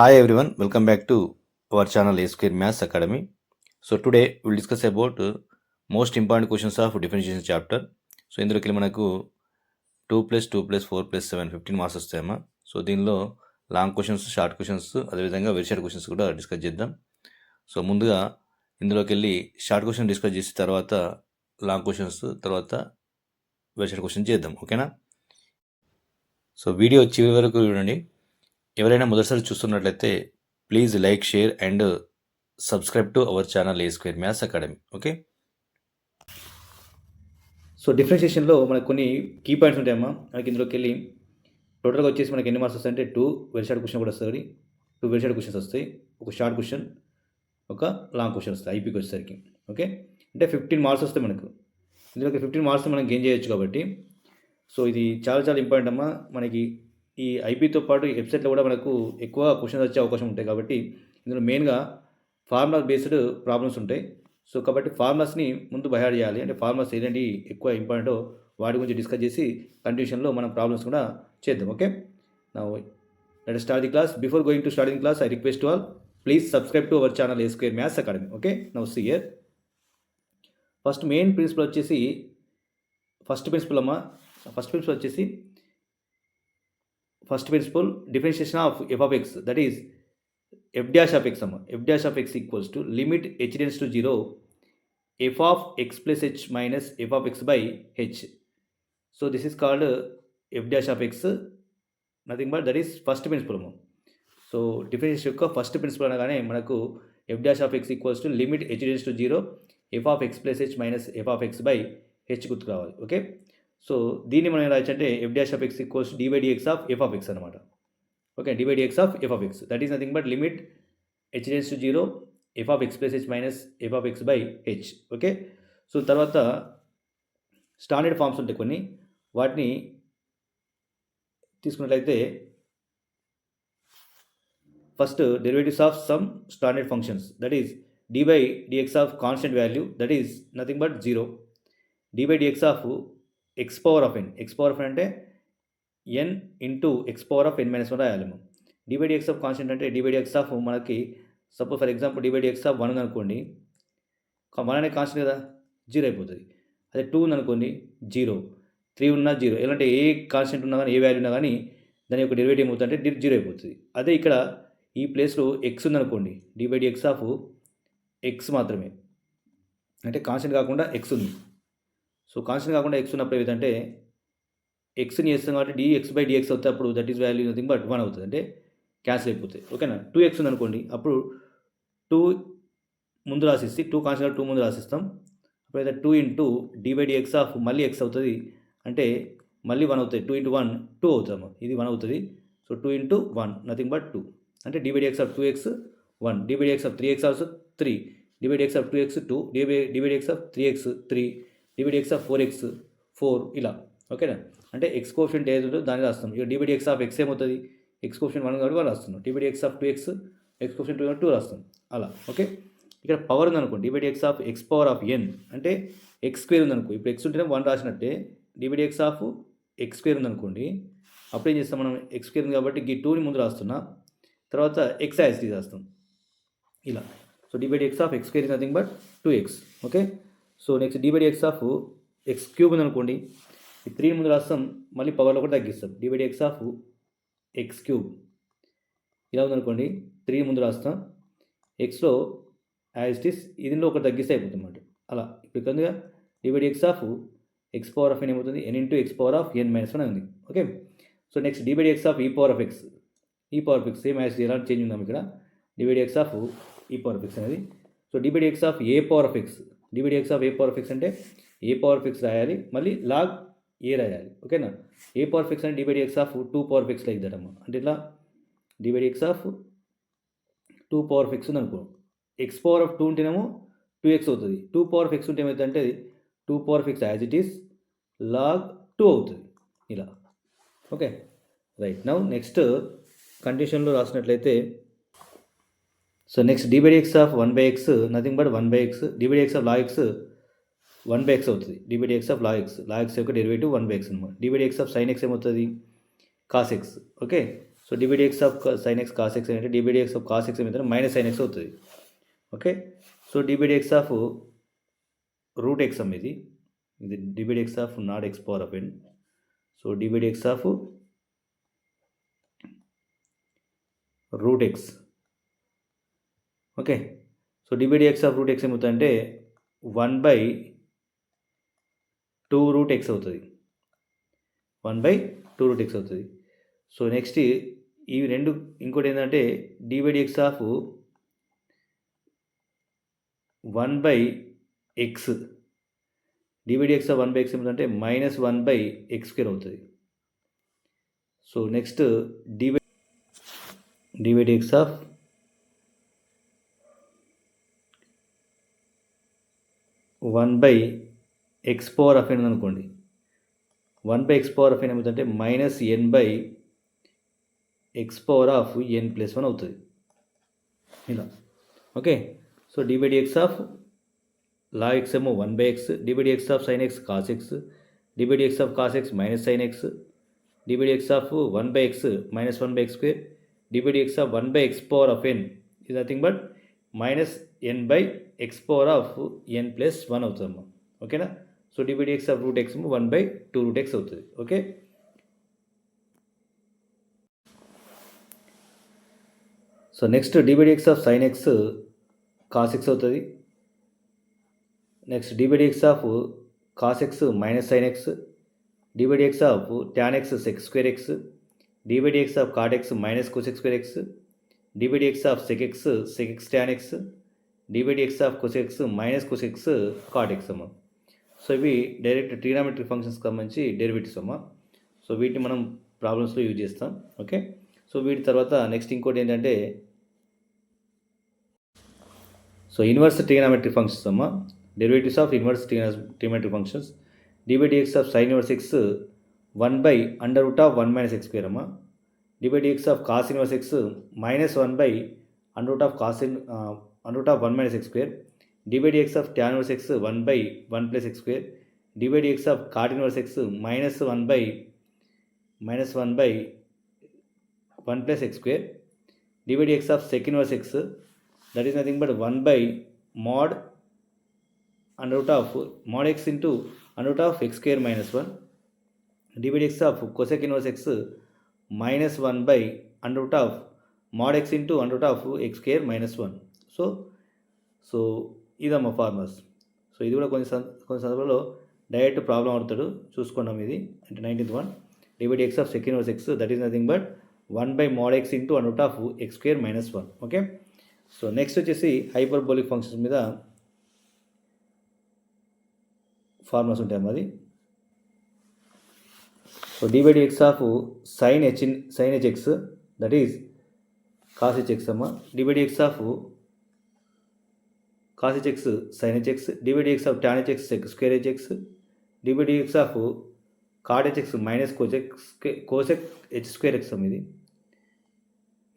Hi everyone, welcome back to our channel A Square Maths Academy. So today we'll discuss about most important questions of of chapter so ఇందులోకి మనకు two plus two plus four plus seven fifteen marks వస్తాయమ్మా so దీనిలో long questions short questions అదేవిధంగా very short questions కూడా discuss చేద్దాం. So ముందుగా ఇందులోకి వెళ్ళి short question discuss చేసిన తర్వాత లాంగ్ క్వశ్చన్స్ తర్వాత వెరీ షార్ట్ క్వశ్చన్ చేద్దాం. ఓకేనా సో వీడియో చివరి వరకు చూడండి. ఎవరైనా మొదటిసారి చూస్తున్నట్లయితే please like share and subscribe to our channel A square maths academy okay so డిఫరెన్షియేషన్లో మనకు కొన్ని కీ పాయింట్స్ ఉంటాయమ్మా. మనకి ఇందులోకి వెళ్ళి టోటల్గా వచ్చేసి మనకి ఎన్ని మార్క్స్ వస్తాయంటే టూ వెల్ షార్ట్ క్వశ్చన్ కూడా వస్తుంది టూ వెల్ షార్ట్ క్వశ్చన్స్ వస్తాయి. ఒక షార్ట్ క్వశ్చన్ ఒక లాంగ్ క్వశ్చన్ వస్తాయి ఐపీకి వచ్చేసరికి. ఓకే అంటే ఫిఫ్టీన్ మార్క్స్ వస్తాయి మనకు. ఇందులోకి ఫిఫ్టీన్ మార్క్స్ మనం గెయిన్ చేయొచ్చు కాబట్టి. సో ఇది చాలా చాలా ఇంపార్టెంట్ అమ్మా. మనకి ఈ ఐపీతో పాటు వెబ్సైట్లో కూడా మనకు ఎక్కువ క్వశ్చన్స్ వచ్చే అవకాశం ఉంటాయి కాబట్టి ఇందులో మెయిన్గా ఫార్ములా బేస్డ్ ప్రాబ్లమ్స్ ఉంటాయి. సో కాబట్టి ఫార్మర్స్ని ముందు బయట చేయాలి. అంటే ఫార్మర్స్ ఏంటంటే ఎక్కువ ఇంపార్టెంటో వాటి గురించి డిస్కస్ చేసి కంటిన్యూషన్లో మనం ప్రాబ్లమ్స్ కూడా చేద్దాం. ఓకే? నా let start the class before going to starting class I request all please subscribe to our channel A square maths academy okay now see year first main principle వచ్చేసి first principle అమ్మ first principle వచ్చేసి first principle differentiation of f of x that is f dash of x అమ్మ f dash of x equals to limit h tends to zero f of x plus h minus f of x by h so this is called f dash of x nothing but that is first principle అమ్మ so difference యొక్క first principle అనగానే మనకు f dash of x equals to limit h tends to zero f of x plus h minus f of x by h గుర్తు రావాలి. Okay so దీన్ని మనం రాయొచ్చు అంటే f dash of x equals d of f of x అనమాట okay d of f of x that is nothing but limit h tends to zero f of x plus h minus f of x by h okay so తర్వాత standard forms ఉంటాయి కొన్ని. వాటిని తీసుకున్నట్లయితే first derivatives of some standard functions that is d by dx of constant value that is nothing but zero d by dx of x power of n x power of n అంటే n into x power of n minus one రాయాలి divide x of constant అంటే divide x of మనకి suppose for example divide x of one అనుకోండి one అనే constant కదా zero అయిపోతుంది. అదే two ఉందనుకోండి జీరో త్రీ ఉన్నా జీరో ఎలాంటి ఏ కాన్స్టెంట్ ఉన్నా కానీ ఏ వాల్యూ ఉన్నా కానీ దాని యొక్క డెరివేటివ్ ఏమవుతుంది అంటే జీరో అయిపోతుంది. అదే ఇక్కడ ఈ ప్లేస్లో ఎక్స్ ఉందనుకోండి డివైడ్ ఎక్స్ ఆఫ్ ఎక్స్ మాత్రమే. అంటే కాన్స్టెంట్ కాకుండా ఎక్స్ ఉంది. సో కాన్స్టెంట్ కాకుండా ఎక్స్ ఉన్నప్పుడు ఏదంటే ఎక్స్ని చేస్తాం కాబట్టి డిఎక్స్ బై డిఎక్స్ అవుతే అప్పుడు that is value nothing but one అవుతుంది. అంటే క్యాన్సిల్ అయిపోతుంది ఓకేనా టూ ఎక్స్ ఉంది అనుకోండి అప్పుడు టూ ముందు రాసిస్తే టూ కాన్స్టెంట్ టూ ముందు రాసిస్తాం. అప్పుడైతే two into d by dx of మళ్ళీ ఎక్స్ అవుతుంది అంటే మళ్ళీ వన్ అవుతుంది. టూ ఇంటూ వన్ టూ అవుతాము ఇది వన్ అవుతుంది. So two into one nothing but two అంటే d by dx of two x one d by dx of three x also three d by dx of two x two d by d by dx of three x three d by x of four x four ఇలా ఓకేనా అంటే X caution ఏది ఉందో దాన్ని రాస్తాం ఇక d by d x of x ఏమవుతుంది? X caution one కాబట్టి వాళ్ళు రాస్తున్నాం d by d x of two x x caution two two రాస్తాం అలా. ఓకే ఇక్కడ పవర్ ఉందనుకోండి. D by d x of x power of n అంటే x square ఉందనుకో. ఇప్పుడు ఎక్స్ ఉంటేనే one రాసినట్టే. D by d x of x square ఉందనుకోండి. అప్పుడు ఏం చేస్తాం మనం? ఎక్స్ స్క్వేర్ ఉంది కాబట్టి గీ టూని ముందు రాస్తున్నా. తర్వాత ఎక్స్ యాసిటీ రాస్తాం ఇలా. So d by d x of x square is nothing but two x okay so next divide x of x cube ఉందనుకోండి ఈ త్రీ ముందు రాస్తాం. మళ్ళీ పవర్లో కూడా తగ్గిస్తాం. Divide x of x cube ఇలా ఉందనుకోండి త్రీ ముందు రాస్తాం. ఎక్స్లో యాజిటీస్ ఇదిలో ఒకటి తగ్గిస్తే అయిపోతుంది అన్నమాట అలా. ఇప్పుడు ఇక్కడ divide x of x power of n ఏమవుతుంది? N into x power of n minus one ఉంది. Okay so next divide x of e power of x e power of x same as ఎలాంటి change ఉందాం ఇక్కడ? Divide x of e power of x అనేది. So divide x of a power of x DVD x of a power fix అంటే a power fix రాయాలి మళ్ళీ log ఏ రాయాలి ఓకేనా ఏ power fix అంటే divide x of two power fix like that అంటే ఇట్లా divide x of two power fix ఉంది అనుకో. ఎక్స్ పవర్ ఆఫ్ టూ ఉంటేనేమో టూ ఎక్స్ అవుతుంది. టూ పవర్ ఫిక్స్ ఉంటే ఏమవుతుందంటే two power fix as it is log two అవుతుంది. ఇలా. ఓకే రైట్ నౌ నెక్స్ట్ కండిషన్లో రాసినట్లయితే so next divide x of one by x nothing but one by x divide x of log x one by x అవుతుంది. D by d x of log x log x యొక్క derivative one by x అనమాట d by d x of sine x ఏమవుతుంది? Cos x okay so d by dx of sine x cos x అంటే d by dx of cos x మీద minus sine x అవుతుంది. Okay so d by dx of root x ఇది. ఇది d by dx of not x power of n so d by dx of root x okay. So d by dx of root x ఏమవుతుందంటే one by two root x అవుతుంది. One by two root x అవుతుంది. So next ఇవి రెండు ఇంకోటి ఏంటంటే d by dx of one by x d by dx of one by x ఏమిటంటే minus one by x square అవుతుంది. So next d by d by dx of one by x power of n అనుకోండి. One by x power of n ఏమవుతుందంటే minus n by x power of n plus one అవుతుంది. ఇలా. Okay? So d by of log x ఏమో one by x d by of sine x cos x d by of cos x minus sine x d by of one by x minus one by x square d by of one by x power of n ఇది nothing but minus n by x power of n plus one అవుతుందమ్మా. ఓకేనా so d by d x of root x one by two root x అవుతుంది. Okay so next d by dx of sine x cos x అవుతుంది. Next d by d x of cos x minus sine x d by d x of tan x sec x square x d by d x of cot x minus cosec x square x d by d x of sec x sec x tan x d by d of cosec minus cosec cot x అమ్మ. So ఇవి direct trigonometric ఫంక్షన్స్కి సంబంధించి derivatives అమ్మ. So వీటిని మనం ప్రాబ్లమ్స్లో use చేస్తాం. Okay so వీటి తర్వాత నెక్స్ట్ ఇంకోటి ఏంటంటే సో ఇన్వర్స్ ట్రిగనామెట్రిక్ ఫంక్షన్స్ అమ్మ. Derivatives of inverse trigonometric functions d by d x of sine inverse x one by under root of one minus x square అమ్మ. D by d x of cos inverse x minus one by under root of cos in under root of one minus x square d by d x of tan inverse x one by one plus x square d by d x of cot inverse x minus one by minus one by one plus x square d by dx of sec inverse x that is nothing but one by mod and root of mod x into and root of x square minus one d by d x of cosec inverse x minus one by and of mod x into and root of x square minus one so so ఇదమ్మా formulas so ఇది కూడా కొన్ని సం కొన్ని సందర్భాల్లో direct problem అవుతాడు. చూసుకున్నాం ఇది. అంటే nineteenth one divide x of second verse x that is nothing but one by mod x into and root of x square minus one okay so next వచ్చేసి హైపర్బోలిక్ ఫంక్షన్స్ మీద formulas ఉంటాయి అది. So d by d x of sine h in sine h x that is cos h x అమ్మ d by d x of cos h x sine h x d by d x of tan h x square h x d by d x of cot h x minus cosec cosec h square x అమ్మ ఇది.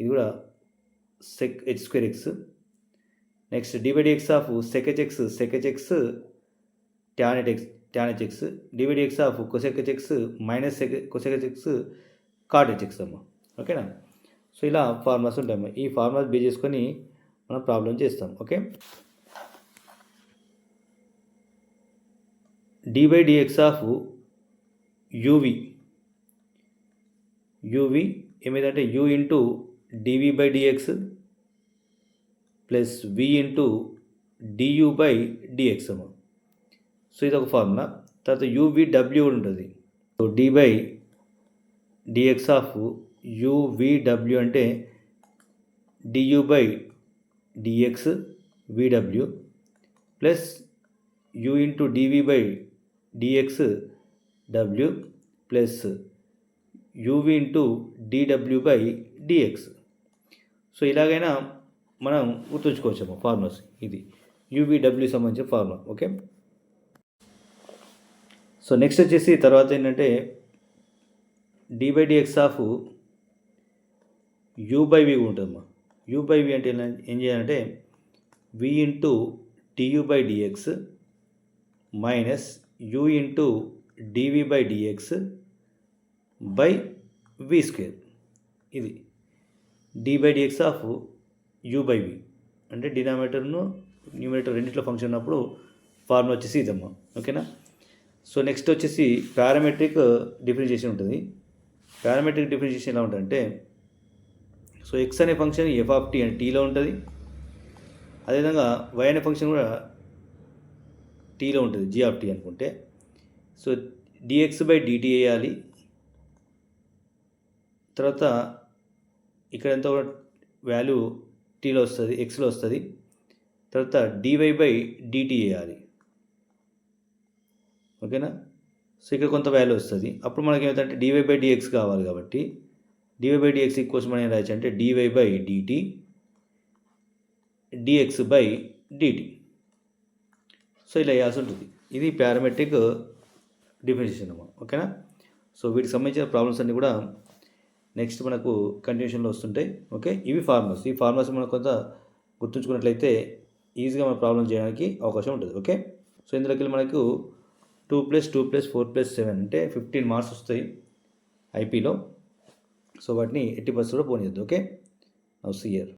ఇది కూడా sec h square x next divide x of sec x sec x tan at x tan h x DVD x of cosec h x minus sec cosec h x cot h x అమ్మ ఓకేనా so ఇలా formulas ఉంటాయమ్మ ఈ formulas base చేసుకొని మనం problem చేస్తాం. Okay D by dx of UV UV ఏమైందంటే you into DV by dx plus V into DU by dx అమ్మ. So ఇది ఒక ఫార్ములా తర్వాత యూవిడబ్ల్యూ ఉంటుంది. So d by dx of యూవిడబ్ల్యూ అంటే DU by dx VW plus you into DV by dx W plus UV into DW by dx. So ఇలాగైనా మనం గుర్తుంచుకోవచ్చాము formulas. ఇది యూవిడబ్ల్యూ సంబంధించిన ఫార్ములా. ఓకే? సో నెక్స్ట్ వచ్చేసి తర్వాత ఏంటంటే d by d x of u by v ఉంటుందమ్మా. U by v అంటే ఎలా- ఏం చేయాలంటే v into d u by d x minus u into d v by d x by v square ఇది d by d x of u by v అంటే డినామినేటర్ను numerator రెండింటిలో function ఉన్నప్పుడు formula వచ్చేసి ఇదమ్మా. ఓకేనా సో నెక్స్ట్ వచ్చేసి parametric differentiation ఉంటుంది. పారామెట్రిక్ డిఫరెన్షియేషన్ ఎలా ఉంటుందంటే సో ఎక్స్ అనే ఫంక్షన్ ఎఫ్ ఆఫ్ టీ అని టీలో ఉంటుంది. అదేవిధంగా వై అనే ఫంక్షన్ కూడా టీలో ఉంటుంది జీ ఆఫ్ టీ అనుకుంటే. సో డిఎక్స్ బై డిటీ వేయాలి. తర్వాత ఇక్కడ ఎంత వాల్యూ టీలో వస్తుంది ఎక్స్లో వస్తుంది. తర్వాత డివై బై డిటీ వేయాలి. ఓకేనా? సో ఇక్కడ కొంత వాల్యూ వస్తుంది. అప్పుడు మనకి ఏమిటంటే డివై బై డిఎక్స్ కావాలి కాబట్టి డివై బై డిఎక్స్ ఈక్వల్స్ మనం ఏం రాయచ్చు అంటే dy by dt dx by dt so ఇలా వేయాల్సి ఉంటుంది. ఇది పారామెట్రిక్ డిఫినేషన్ అన్నమాట. ఓకేనా? సో వీటికి సంబంధించిన ప్రాబ్లమ్స్ అన్నీ కూడా నెక్స్ట్ మనకు కంటిన్యూషన్లో వస్తుంటాయి. ఓకే? ఇవి ఫార్ములాస్ ఈ ఫార్ములాస్ మనం కొంత గుర్తుంచుకున్నట్లయితే ఈజీగా మన ప్రాబ్లం చేయడానికి అవకాశం ఉంటుంది. ఓకే? సో ఇందులోకి మనకు two plus two plus four plus seven అంటే ఫిఫ్టీన్ మార్క్స్ వస్తాయి ఐపీలో. సో వాటిని ఎట్టి బస్ కూడా పోనీయద్దు ఓకే? నవ్ సియర్